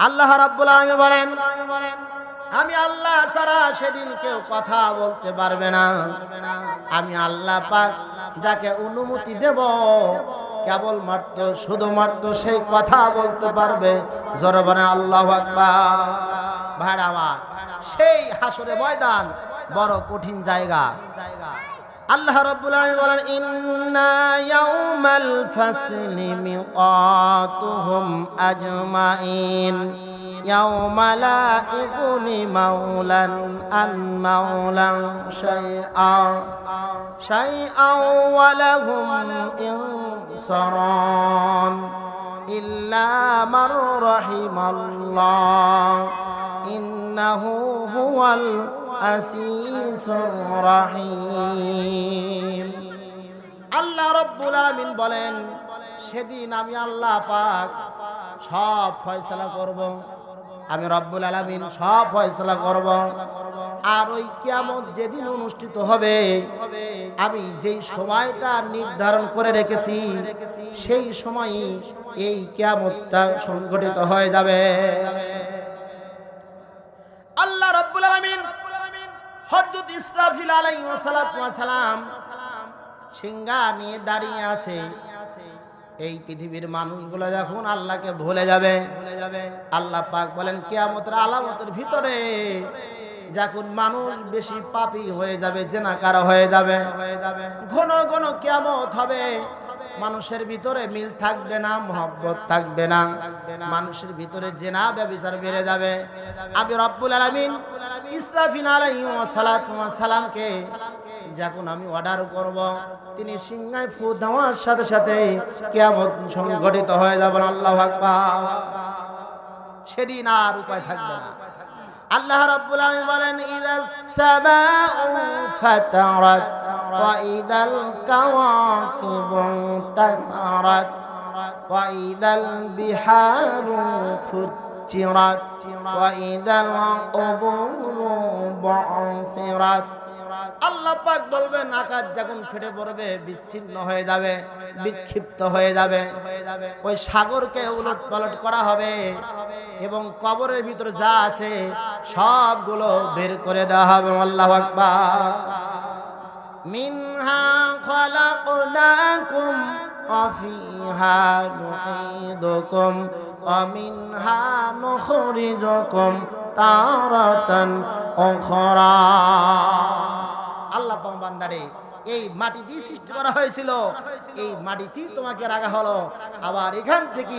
আল্লাহ রাব্বুল আলামিন বলেন, আমি আল্লাহ ছাড়া সেদিন কেউ কথা বলতে পারবে না। আমি আল্লাহ পাক যাকে অনুমতি দেব, কেবল মাত্র, শুধুমাত্র সেই কথা বলতে পারবে। জরবানে আল্লাহ ভাইরা আমার, সেই হাসরে ময়দান বড় কঠিন জায়গা। আল্লাহ রাব্বুল আলামিন বলেন ইন্না ইয়াউমাল ফাসলি মিকাতুহুম আজমাইন ইয়াউমা লা ইগনি মাওলান আন মাওলান শাইআ শাইআ ওয়া লাহুম ইনসারান ইল্লা মান রাহিমাল্লাহ ইন্নাহু হুয়াল রহিম আল্লাহ রব্বুল আলামিন বলেন, সেদিন আমি আল্লাহ পাক সব ফয়সালা করব। আমি রব্বুল আলামিন সব ফয়সালা করব। আর ওই কিয়ামত যেদিন অনুষ্ঠিত হবে, আমি যেই সময়টা নির্ধারণ করে রেখেছি, সেই সময়ই এই কিয়ামতটা সংগঠিত হয়ে যাবে আল্লাহ রব্বুল আলামিন হযরত ইসরাফিল আলাইহিস সালাতু ওয়াস সালাম সিংহা নিয়ে দাঁড়িয়ে আছে। এই পৃথিবীর মানুষগুলো যখন আল্লাহকে ভুলে যাবে ভুলে যাবে আল্লাহ পাক বলেন, কিয়ামতের আলামতের ভিতরে যখন মানুষ বেশি পাপী হয়ে যাবে, জেনাকার হয়ে যাবে হয়ে যাবে, ঘন ঘন কিয়ামত হবে মানুষের ভিতরে মিল থাকবে না, মহব্বত থাকবে না। মানুষের ভিতরে জেনা ব্যবচার বেড়ে যাবে। আমি রব্বুল আলামিন ওয়াস সালামকে যখন আমি অর্ডার করব, তিনি সিংহায় ফু দেওয়ার সাথে সাথে কেমন সংগঠিত হয়ে যাবেন আল্লাহু সেদিন আর উপায় থাকবে না। আল্লাহ রাব্বুল আলামিন বলেন, ইদাস ফাতারাত তাসারাত ওয়া ইদাল বিহারু ফুজ্জিরাত ওয়া ইদাল কুবুরু বু'সিরাত আল্লাহ পাক বলবেন, আকাশ যখন ফেটে পড়বে, বিচ্ছিন্ন হয়ে যাবে, বিক্ষিপ্ত হয়ে যাবে। ওই সাগরকে উলট পালট করা হবে এবং কবরের ভিতরে যা আছে সবগুলো বের করে দেওয়া হবে। আল্লাহ আকবার। মিনহা খলাকনাকুম وفيها نعيدكم ومنها نخرجكم تارة أخرى আল্লাহ বান্দারে এই মাটি দিয়ে সৃষ্টি করা হয়েছিল এই মাটিতেই তোমাকে রাখা হলো আবার এখান থেকে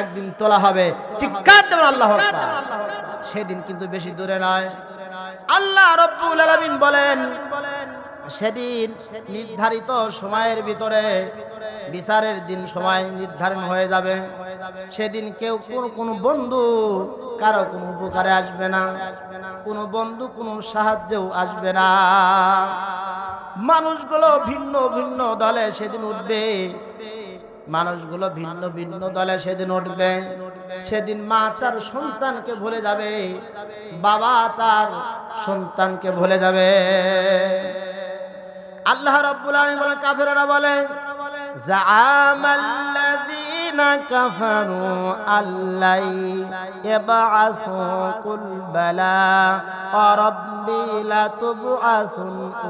একদিন তোলা হবে চিৎকার দেবেন আল্লাহ আকবার। সেদিন কিন্তু বেশি দূরে নয় আল্লাহ রব্বুল আলামিন বলেন সেদিন নির্ধারিত সময়ের ভিতরে বিচারের দিন সময় নির্ধারণ হয়ে যাবে। সেদিন কেউ কোন কোন বন্ধু কারও কোনো উপকারে আসবে না। কোনো বন্ধু কোনো সাহায্যেও আসবে না। মানুষগুলো ভিন্ন ভিন্ন দলে সেদিন উঠবে। মানুষগুলো ভিন্ন ভিন্ন দলে সেদিন উঠবে। সেদিন মা তার সন্তানকে ভুলে যাবে। বাবা তার সন্তানকে ভুলে যাবে। আল্লাহ রাব্বুল আলামিন বলেন, কাফেররা বলে জাআমাল্লাযীনা কাফারু আল্লাই ইয়াবআসু কুল বালা রাব্বি লাতুবআসুন্না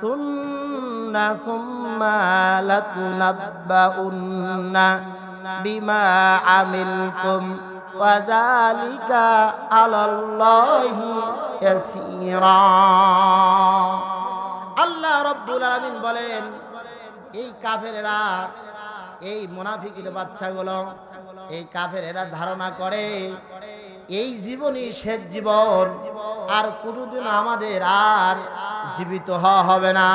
সুন্না সুম্মা লাতুনাব্বাউন্না। বিমা আমিলকুম ওয়াজালিকা আলাল্লাহি ইয়াসীরা। আল্লাহ রব্বুল আলামিন বলেন, এই কাফেরেরা, এই মুনাফিকের বাচ্চাগুলো, এই কাফেরেরা ধারণা করে, এই জীবনই শেষ জীবন, আর কোনদিন আমাদের আর জীবিত হওয়া হবে না।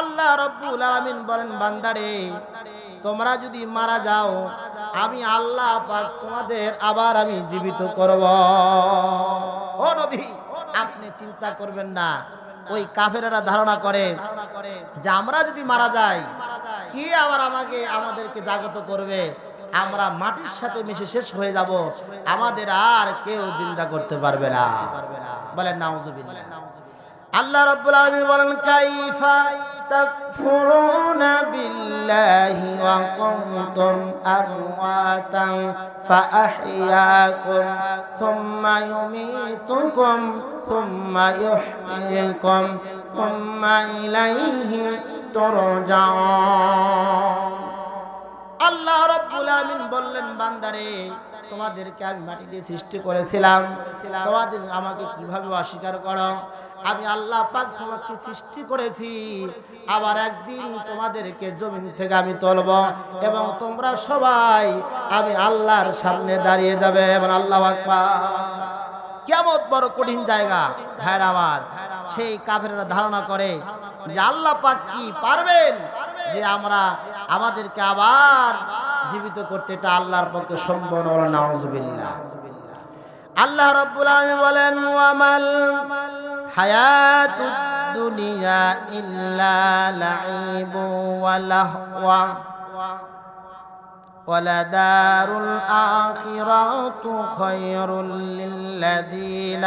আল্লাহ রব্বুল আলমিন বলেন, বান্দারে তোমরা যদি মারা যাও, আমি আল্লাহ পাক তোমাদের আবার আমি জীবিত করব। ও নবী, আপনি চিন্তা করবেন না। ওই কাফেরেরা ধারণা করে যে আমরা যদি মারা যাই, কি আবার আমাকে, আমাদেরকে জাগত করবে? আমরা মাটির সাথে মিশে শেষ হয়ে যাব। আমাদের আর কেউ চিন্তা করতে পারবে না। বলেন, নাউজুবিল্লাহ। আল্লাহ রাব্বুল আলামিন বলেন, কাইফা تكفرون بالله وكنتم أمواتا فأحياكم ثم يميتكم ثم يحييكم ثم إليه ترجعون আল্লাহ রব্বুল আলামিন বললেন বান্দারে তোমাদেরকে আমি মাটি দিয়ে সৃষ্টি করেছিলাম তোমাদের আমাকে কিভাবে অস্বীকার করো আমি আল্লাহ পাক তোমাকে সৃষ্টি করেছি। আবার একদিন তোমাদেরকে জমিন থেকে আমি তুলব এবং তোমরা সবাই আমি আল্লাহর সামনে দাঁড়িয়ে যাবে এবং আল্লাহ কেমন বড় কঠিন জায়গা ভাইরা আমার। সেই কাফেররা ধারণা করে যে আল্লাহ পাক কি পারবেন যে আমরা আমাদেরকে আবার জীবিত করতে, এটা আল্লাহর পক্ষে সম্ভব নাউজুবিল্লাহ। আল্লাহ রাব্বুল আলামিন বলেন হায়াতুদ দুনিয়া ইল্লা লাইবু ওয়া লাহওয়া ولدار الآخرة خير للذين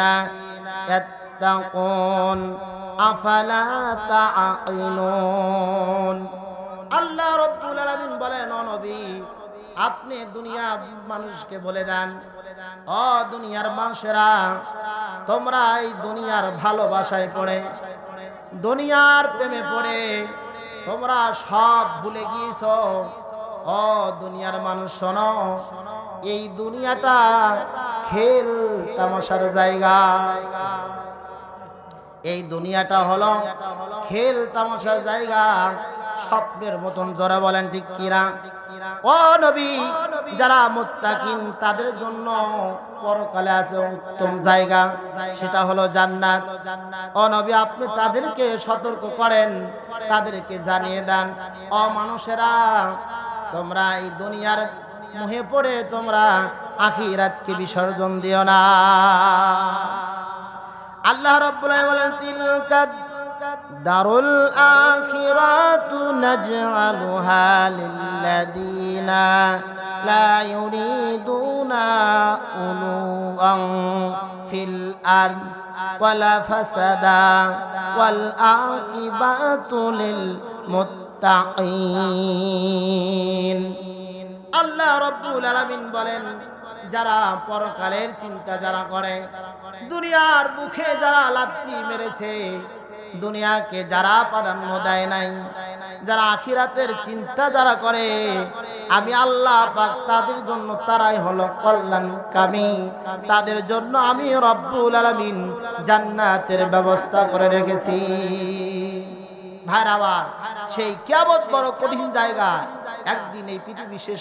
يتقون أفلا تعقلون আল্লাহ রব্বুল আলামিন বলেন ও নবী আপনি দুনিয়া মানুষকে বলে দেন। ও দুনিয়ার মানুষেরা, তোমরা এই দুনিয়ার ভালোবাসায় পড়ে, দুনিয়ার প্রেমে পড়ে, তোমরা সব ভুলে গিয়েছ। ও দুনিয়ার মানুষ, শোনো, এই দুনিয়াটা খেল তামাশার জায়গা। এই দুনিয়াটা হলো খেল তামাশার জায়গা, স্বপ্নের মতন, জোরে বলেন ঠিক কিরা ও নবী, যারা তাদের জন্য পরকালে আছে উত্তম জায়গা, সেটা হলো জান্নাত। ও নবী, আপনি তাদেরকে সতর্ক করেন, তাদেরকে জানিয়ে দেন। ও মানুষেরা, তোমরা এই দুনিয়ার মুহে পড়ে তোমরা আখিরাতকে বিসর্জন দিও না। আল্লাহ রাব্বুল বলেন দারুল আখিরাতু নাজআলুহা লিল্লাযিনা লা ইউরিদুনা উলুআন ফিল আরদ ওয়ালা ফাসাদা ওয়াল আকিবাতু লিল মুত্তাকিন। আল্লাহ রব্বুল আলামিন বলেন, যারা পরকালের চিন্তা যারা করে, দুনিয়ার মুখে যারা লাত্তি মেরেছে দুনিয়াকে যারা প্রাধান্য দেয় নাই, যারা আখিরাতের চিন্তা যারা করে, আমি আল্লাহ তাদের জন্য তারাই হলো কল্যাণ কামি। তাদের জন্য আমি রব্বুল আলামিন জান্নাতের ব্যবস্থা করে রেখেছি। ভাইর আবার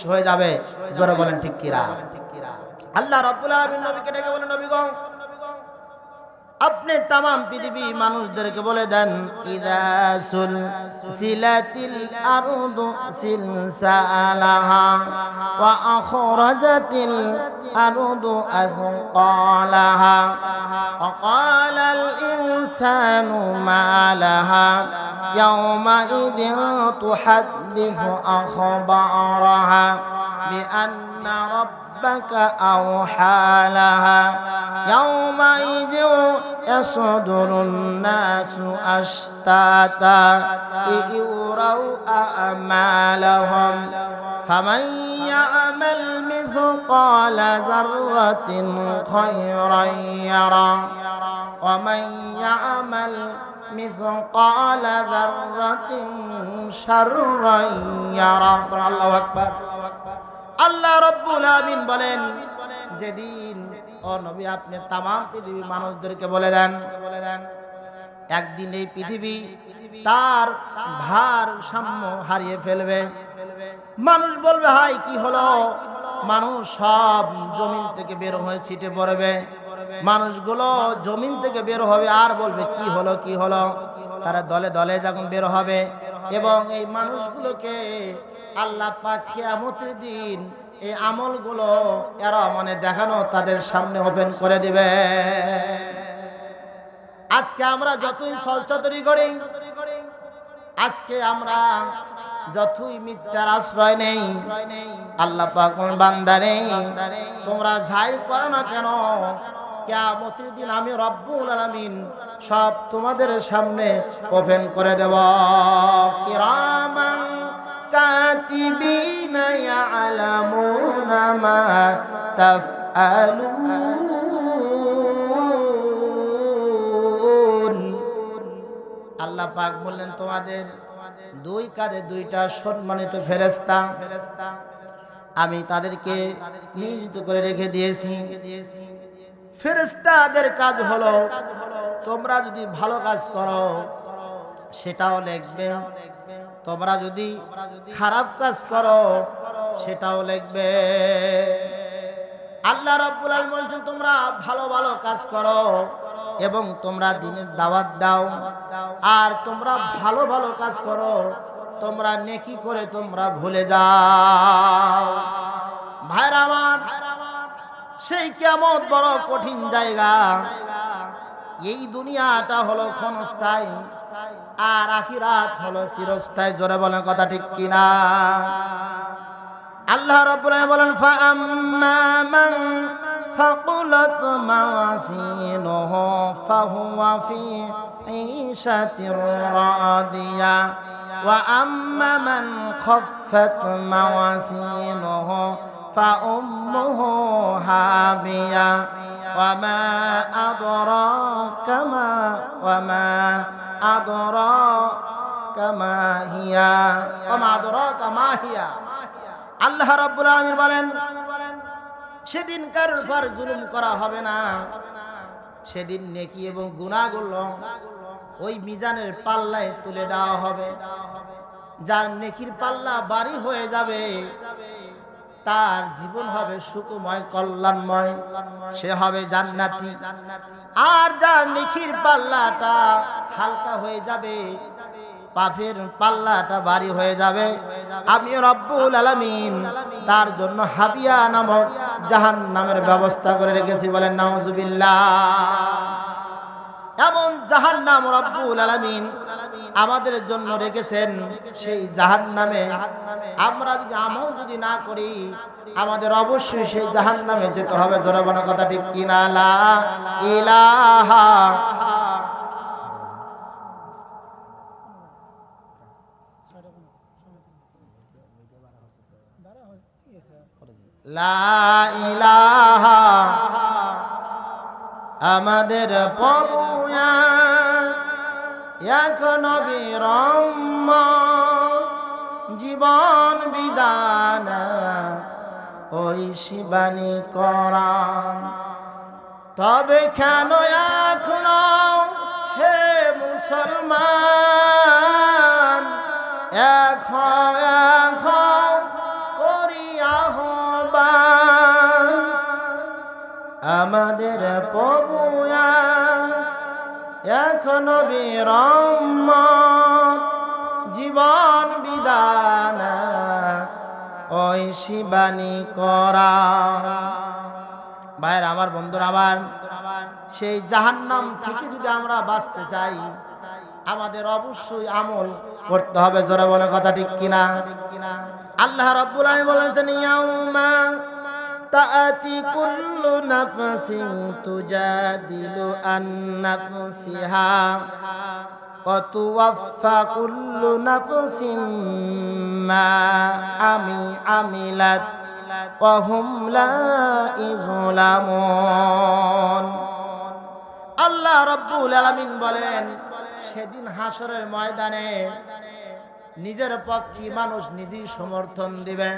হয়ে আল্লাহ রব্বুল ডেকে বলেন নবীগণ আপনি তাম পৃথিবী মানুষদেরকে বলে দেন ইদাসুল সিলাতিল আরদু সিলসালাহা ওয়া আখরাজাতিল আরদু আথqalaha وقال الإنسان ما لها يومئذ تحدث أخبارها بأن ربك أوحى لها. يومئذ يصدر الناس أشتاتا ليروا أعمالهم. فمن يعمل مثقال ذرة خيرا يرى. ومن يعمل مثقال ذرة شرا يرى. الله أكبر. আল্লাহ রব্বুল আমিন বলেন, যেদিন, ও নবী, আপনি তাম পৃথিবী মানুষদেরকে বলে দেন বলে দেন একদিন এই পৃথিবী তার ভার সাম্য হারিয়ে ফেলবে। মানুষ বলবে, হাই, কি হলো? মানুষ সব জমিন থেকে বের হয়ে ছিটে পড়বে। মানুষগুলো জমিন থেকে বের হবে আর বলবে, কি হলো কি হলো? তারা দলে দলে যখন বের হবে এবং এই মানুষগুলোকে আল্লাহ পাক দিন এই আমলগুলো এরা মানে দেখানো তাদের সামনে ওপেন করে দিবে। আজকে আমরা যতই সলচতরি করি, আজকে আমরা যতই মিথ্যার আশ্রয় নেই, আল্লাহ পাক বান্দা নেই। তোমরা যাই করো না কেন কিয়ামতের দিন আমি রব্বুল আলামিন সব তোমাদের সামনে ওপেন করে দেব। কিরামান কাতিবিনা ইয়ালামুনা মা তাফআলুন। আল্লাহ পাক বললেন, তোমাদের দুই কাঁধে দুইটা সম্মানিত ফেরেস্তা আমি তাদেরকে নিয়োজিত করে রেখে দিয়েছি দিয়েছি। ফেরেস্তাদের কাজ হলো, তোমরা যদি ভালো কাজ করো, সেটাও লিখবে। তোমরা যদি খারাপ কাজ করো, সেটাও লিখবে। আল্লাহ রাব্বুল বলছেন, তোমরা ভালো ভালো কাজ করো এবং তোমরা দিনের দাওয়াত দাও। আর তোমরা ভালো ভালো কাজ করো, তোমরা নেকি করে তোমরা ভুলে যাও। ভাইরা আমার সেই কেমন বড় কঠিন জায়গা এই দুনিয়াটা হলো ক্ষণস্থায়ী আর আখিরাত হলো চিরস্থায়ী জোরে বলেন কথা ঠিক কিনা আল্লাহ রাব্বুল আলামিন বলেন ফাআম্মা মান ثقلت موازينه فهو في عيشة راضية وأما من خفت موازينه فأمه هابية وما أدراك ما وما أدراك ما هي وما أدراك ما هي আল্লাহ রাব্বুল আলামিন বলেন সেদিন কারোর উপর জুলুম করা হবে না সেদিন নেকি এবং গুনাহগুলো ওই মিজানের পাল্লায় তুলে দেওয়া হবে যার নেকির পাল্লা বাড়ি হয়ে যাবে তার জীবন হবে সুখময়, কল্যাণময়। সে হবে জান্নাতি। আর যার নেকির পাল্লাটা হালকা হয়ে যাবে পাফের পাল্লাটা ভারী হয়ে যাবে। আমি রব্বুল আলামিন তার জন্য হাবিয়া নামক জাহান নামের ব্যবস্থা করে রেখেছি বলেন, নাউজুবিল্লাহ। এমন জাহান নাম রব্বুল আলামিন আমাদের জন্য রেখেছেন, সেই জাহান নামে আমরা যদি আমল যদি না করি, আমাদের অবশ্যই সেই জাহান নামে যেতে হবে। জনগণ কথা ঠিক কিনা? ইলাহা লা ইলাহা আমাদের পড়ুয়া এখন জীবন বিধান ওই শিবানী করান। তবে কেন এখন হে মুসলমান এখন এখন আমাদের পড়ুয়া এখন বিরম জীবন বিধান ওই শিবানী করা। ভাইয়ের আমার বন্ধুরা, আমার সেই জাহান্নাম থেকে যদি আমরা বাঁচতে চাই, আমাদের অবশ্যই আমল করতে হবে। জোরে বলে কথা ঠিক কিনা? আল্লাহ রাব্বুল আমি বলেছেন, ইয়াউমা কুল্লু নাফসিন তুজাদিলু আন নাফসিহা। ওয়া তুওয়াফা কুল্লু নাফসিন মা আমি আমিলাত ওয়া হুম আল্লাহ রব্বুল আলামিন বলেন, সেদিন হাসরের ময়দানে নিজের পক্ষে মানুষ নিজেই সমর্থন দিবে।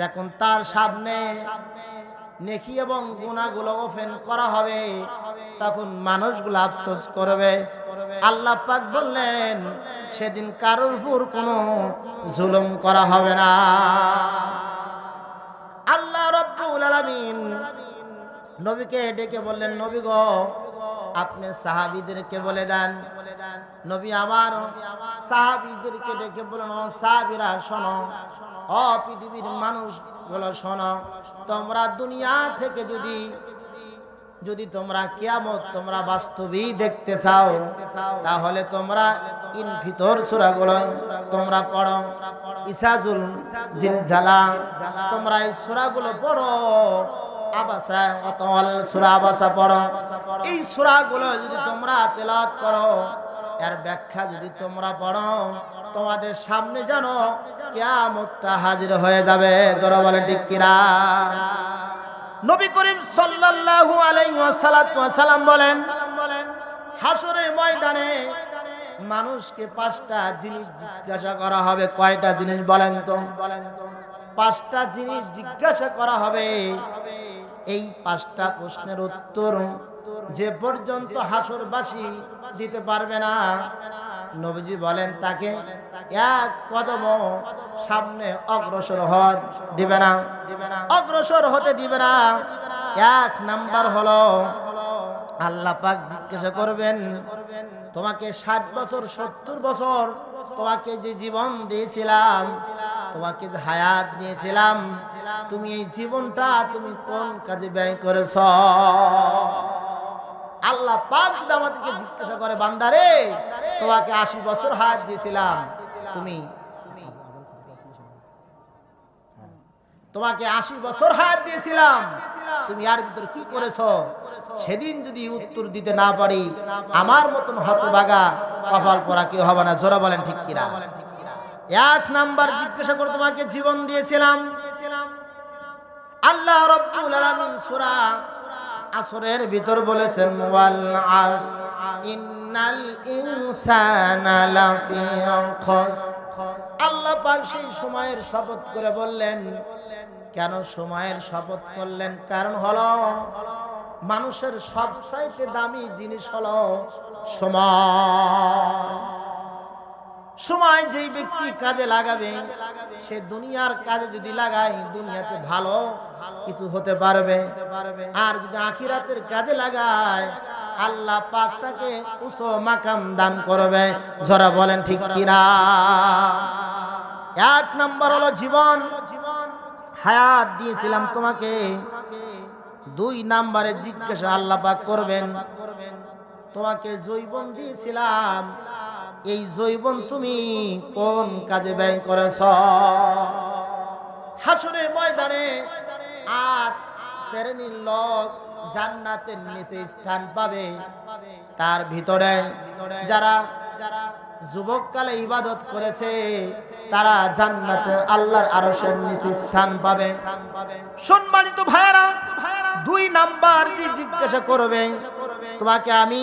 যখন তার সামনে নেকি এবং গুণাগুলো ওপেন করা হবে, তখন মানুষগুলো আফসোস করবে। আল্লাহ পাক বললেন, সেদিন কারোর উপর কোনো জুলুম করা হবে না। আল্লাহ রব্বুল আলামিন নবীকে ডেকে বললেন, নবী গো আপনি সাহাবিদেরকে বলে দেন। নবী আমার সাহাবিদেরকে ডেকে বলেন, ও সাহাবীরা, শোনো। ও পৃথিবীর মানুষ বলো শোনো। তোমরা দুনিয়া থেকে যদি যদি তোমরা কিয়ামত তোমরা বাস্তবেই দেখতে চাও, তাহলে তোমরা ইন ভিতর সূরাগুলো তোমরা পড়ো। ইসাজুল জিলজালা, তোমরা এই সূরাগুলো পড়ো। এই সূরাগুলো যদি তোমরা তেলাওয়াত করো, এর ব্যাখ্যা যদি তোমরা পড়ো, তোমাদের সামনে জানো কিয়ামতটা হাজির হয়ে যাবে। বলে কিনা? নবী করিম সাল্লাল্লাহু আলাইহি বলেন হাসরের ময়দানে মানুষকে পাঁচটা জিনিস জিজ্ঞাসা করা হবে। কয়টা জিনিস বলেন তো বলেন তো? পাঁচটা জিনিস জিজ্ঞাসা করা হবে। এই পাঁচটা প্রশ্নের উত্তর যে পর্যন্ত হাসরবাসী দিতে পারবে না, নবীজি বলেন তাকে এক কদম সামনে অগ্রসর হওয়ার দিবে না দিবে না অগ্রসর হতে দিবে না। এক নাম্বার হলো, আল্লাহ পাক জিজ্ঞাসা করবেন, তোমাকে ষাট বছর, সত্তর বছর তোমাকে যে জীবন দিয়েছিলাম, তোমাকে যে হায়াত দিয়েছিলাম তুমি এই জীবনটা তুমি কোন কাজে ব্যয় করেছ? আল্লাহ পাক যদি আমাদেরকে জিজ্ঞাসা করে, বান্দারে, তোমাকে আশি বছর হায়াত দিয়েছিলাম। তুমি তোমাকে আশি বছর হায়াত দিয়েছিলাম। তুমি আর ভিতরে কি করেছ? সেদিন যদি উত্তর দিতে না পারি, আমার মতন হতবাগা, কপাল পরা কেউ হবে না। জোরা বলেন ঠিক কিনা? এক নাম্বার জিজ্ঞাসা করে তোমাকে জীবন দিয়েছিলাম। আল্লাহ রব্বুল আলামিন সূরা আসরের ভিতর বলেছেন, ওয়াল আস ইন্নাল ইনসানা লাফি খাস আল্লাহ পাক সেই সময়ের শপথ করে বললেন, কেন সময়ের শপথ করলেন? কারণ হলো, মানুষের সবচাইতে দামি জিনিস হলো সময়। সময় যেই ব্যক্তি কাজে লাগাবে সে দুনিয়ার কাজে যদি লাগায় দুনিয়াতে ভালো কিছু হতে পারবে। আর যদি আখিরাতের কাজে লাগায় আল্লাহ পাক তাকে উসো মাকাম দান করবে। যারা বলেন ঠিক কিনা এক নম্বর হলো জীবন। জীবন হায়াত দিয়েছিলাম তোমাকে। দুই নাম্বারে জিজ্ঞাসা আল্লাহ পাক করবেন তোমাকে জৈবন দিয়েছিলাম এই জৈবন তুমি কোন কাজে ব্যয় করেছ? হাসুরের ময়দানে আট শ্রেণির লোক জান্নাতের নিচে স্থান পাবে। তার ভিতরে যারা যারা যুবককালে ইবাদত করেছে তারা জান্নাতের আল্লাহর আরশের নিচে স্থান পাবে। সম্মানিত ভাইরা দুই নাম্বার যে জিজ্ঞাসা করবে, তোমাকে আমি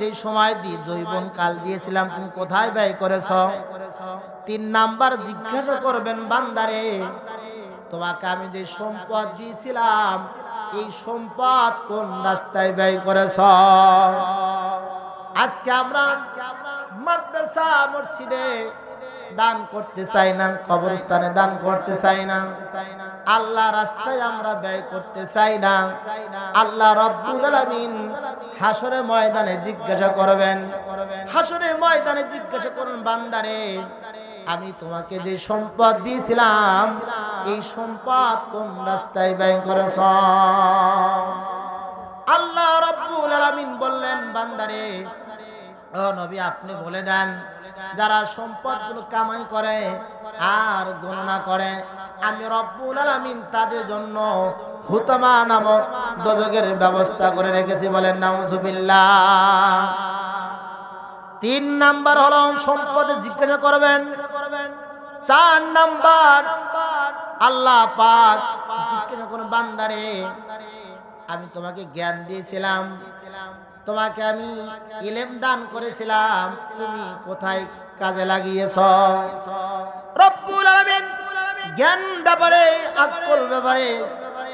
যে সময় দিয়ে জৈবন কাল দিয়েছিলাম, তুমি কোথায় ব্যয় করেছ? তিন নাম্বার জিজ্ঞাসা করবেন, বান্দারে, তোমাকে আমি যে সম্পদ দিয়েছিলাম, এই সম্পদ কোন রাস্তায় ব্যয় করেছ? আজকে আমরা মাদ্রাসা, মসজিদে দান করতে চাই না, কবরস্থানে দান করতে চাই না। আল্লাহ রাস্তায় আমরা ব্যয় করতে চাই না। আল্লাহ রব্বুল আলামিন হাসরে ময়দানে জিজ্ঞাসা করবেন হাসরে ময়দানে জিজ্ঞাসা করুন, বান্দারে, আমি তোমাকে যে সম্পদ দিয়েছিলাম, এই সম্পদ কোন রাস্তায় ব্যয় করেছ? আল্লাহ রব্বুল আলামিন বললেন, বান্দারে নবী, আপনি বলে দেন, যারা সম্পদগুলো কামাই করে আর গণনা করে, আমি রব্বুল আলামিন তাদের জন্য হুতমা নামক দজকের ব্যবস্থা করে রেখেছি বলেন, নাউজুবিল্লাহ। তিন নাম্বার হলো সম্পদে জিজ্ঞাসা করবেন, চার নাম্বার, আল্লাহ পাক জিজ্ঞাসা করুন, বান্দারে, আমি তোমাকে জ্ঞান দিয়েছিলাম তোমাকে আমি ইলেম দান করেছিলাম। তুমি কোথায় কাজে লাগিয়েছ? জ্ঞান ব্যাপারে, আকল ব্যাপারে,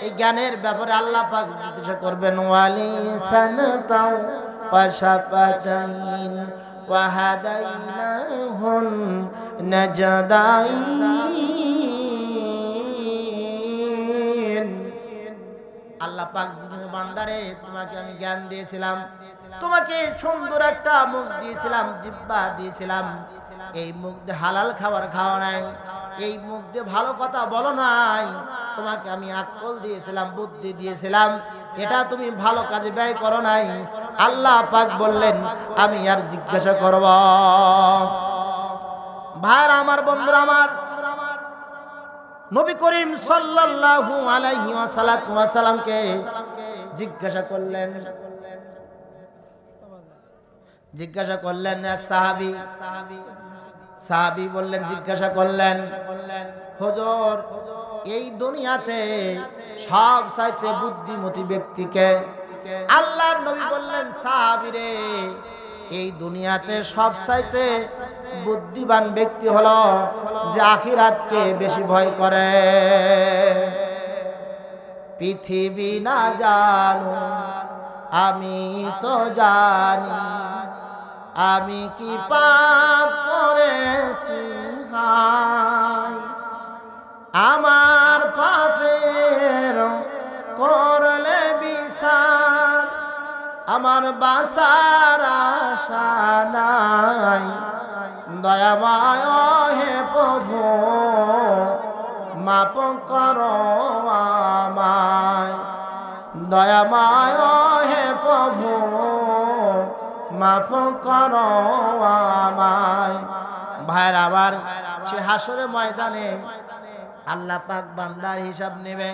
এই জ্ঞানের ব্যাপারে আল্লাহ পাক জিজ্ঞাসা করবেন ওয়ালি সানাতাও ওয়াশাফাতাইন ওয়াহাদাইনাহুন নাজদাইন? আল্লাহ পাক বান্দারে, তোমাকে আমি জ্ঞান দিয়েছিলাম। তোমাকে সুন্দর একটা মুখ দিয়েছিলাম, জিব্বা দিয়েছিলাম। এই মুখ দিয়ে হালাল খাবার খাওয়া নাই। এই মুখ দিয়ে ভালো কথা বলো নাই। তোমাকে আমি আকল দিয়েছিলাম, বুদ্ধি দিয়েছিলাম। এটা তুমি ভালো কাজে ব্যয় করো নাই। আল্লাহ পাক বললেন, আমি আর জিজ্ঞাসা করব। ভাইরা আমার, বন্ধুরা আমার নবী করিম সাল্লাল্লাহু আলাইহি ওয়াসাল্লামকে জিজ্ঞাসা করলেন। জিজ্ঞাসা করলেন এক সাহাবী। সাহাবী বললেন, জিজ্ঞাসা করলেন, হুজুর, এই দুনিয়াতে সব চাইতে বুদ্ধিমতী ব্যক্তিকে? আল্লাহর নবী বললেন সাহাবীরে এই দুনিয়াতে সব চাইতে বুদ্ধিমান ব্যক্তি হলো যে আখিরাতকে বেশি ভয় করে। পৃথিবী না জানো আমি তো জানি, আমি কি পাপ করেছি? আমার পাপের করলে বিচার আমার বাসার আশা নাই। দয়াময় হে প্রভু, মাপ করো আমায়। দয়াময় হে প্রভু মাফ করো আমায়। আবার সে হাসরে ময়দানে আল্লাহ পাক বান্দার হিসাব নেবে।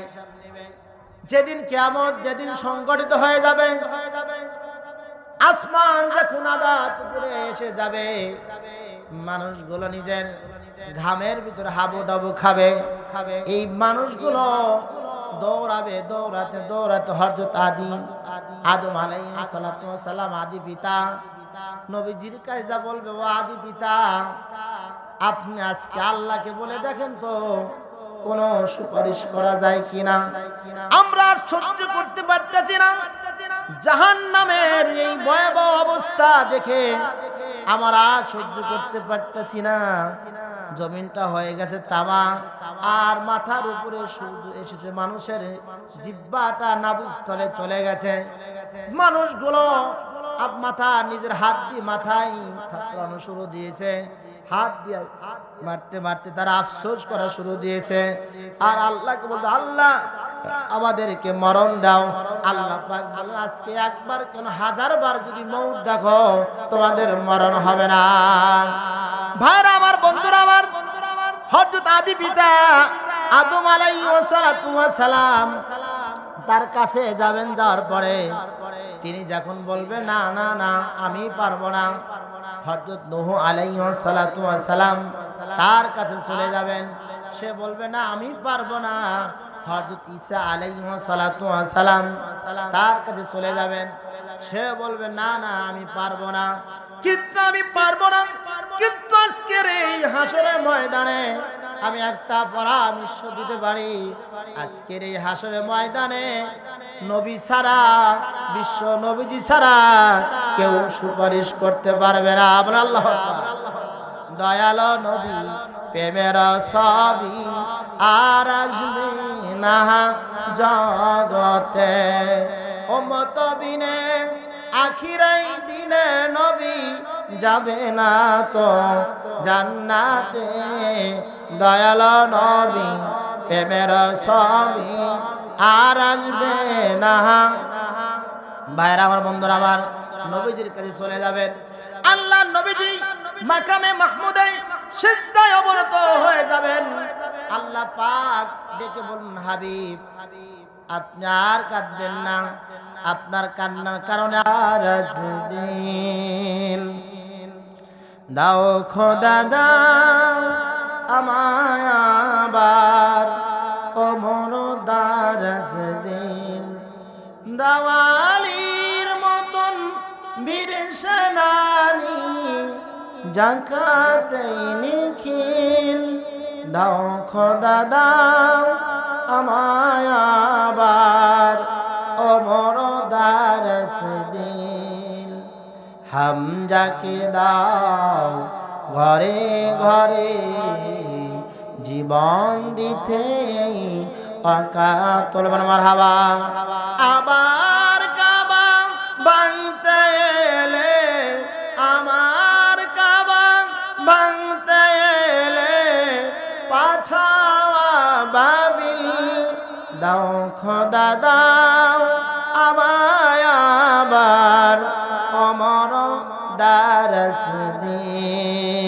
যেদিন কিয়ামত, যেদিন সংগঠিত হয়ে যাবে, আসমান যখন আদাত উপরে এসে যাবে, মানুষগুলো নিজের ঘামের ভিতরে হাবু ডাবু খাবে। খাবে এই মানুষগুলো দৌড়াবে, দৌড়াতে দৌড়াতে হরজত আদি, আদম সালাম, আদি পিতা, নবীজির কাছে যা বলবে, ও আদি পিতা, আপনি আজকে আল্লাহকে বলে দেখেন তো কোন সুপারিশ করা যায় কিনা? আমরা আর সহ্য করতে পারতেছি না। জাহান নামের এই ভয়াবহ অবস্থা দেখে আমার আর সহ্য করতে পারতেছি না। জমিনটা হয়ে গেছে তামা, আর মাথার উপরে সূর্য এসেছে, মানুষের জিব্বাটা নাবুস্থলে চলে গেছে। মানুষগুলো মাথা, নিজের হাত দিয়ে মাথায় থাপড়ানো শুরু দিয়েছে। হাত দিয়ে মারতে মারতে তারা আফসোস করা শুরু দিয়েছে। আর আল্লাহকে বলতে আল্লাহ, আমাদেরকে মরণ দাও। আল্লাহ আজকে একবার কেন হাজার বার যদি মৌত দেখো তোমাদের মরণ হবে না। ভাইরা আমার, বন্ধুরা আমার, হযরত আদি পিতা আদম আলাইহিস সালাম তার কাছে যাবেন, যাওয়ার পরে তিনি যখন বলবে, না না না, আমি পারব না। হযরত নহ আলাই সালাম তার কাছে চলে যাবেন। সে বলবে, না, আমি পারব না। হজরত ঈসা আলাই সালাম তার কাছে চলে যাবেন। সে বলবে, না না, আমি পারব না। কিন্তু আমি পারব না। কিন্তু আজকের এই হাসরের ময়দানে আমি একটা পরামর্শ দিতে পারি। আজকের এই হাসরের ময়দানে নবী ছাড়া, বিশ্ব নবীজি ছাড়া কেউ সুপারিশ করতে পারবে না। আমরা আল্লাহ দয়াল নবী, প্রেমের সবই আর আসবে না জগতে। মতবিনে আখিরাই দিনে নবী যাবে না তো জান্নাতে। দয়াল নবী প্রেমের সবই আর আসবে না। ভাইরা আমার বন্ধুরা আমার নবীজির কাছে চলে যাবেন। আল্লাহ নবীজি মাকামে মাহমুদে সিজদায় অবনত হয়ে যাবেন। আল্লাহ পাক ডেকে বলুন, হাবিব, আপনি আর কাঁদবেন না। আপনার কান্নার কারণে আর দাও খোদা, দাও আমায় আবার অমর দারাজ দিন দাওয়ালির মতন বীর জাকাতে নিখিল, দাও খোদা, দাও আমায় আবার অমর দারাজ দিন হামজাকে দাও ঘরে ঘরে জীবন দিতে তোলবেন আমার হাবা আবার কাবা বাংতে এলে, আমার কাবা বাংতে এলে পাঠাওয়া বাবিল, দাও খোদা, দাও আমায় আবার অমর দারস দিন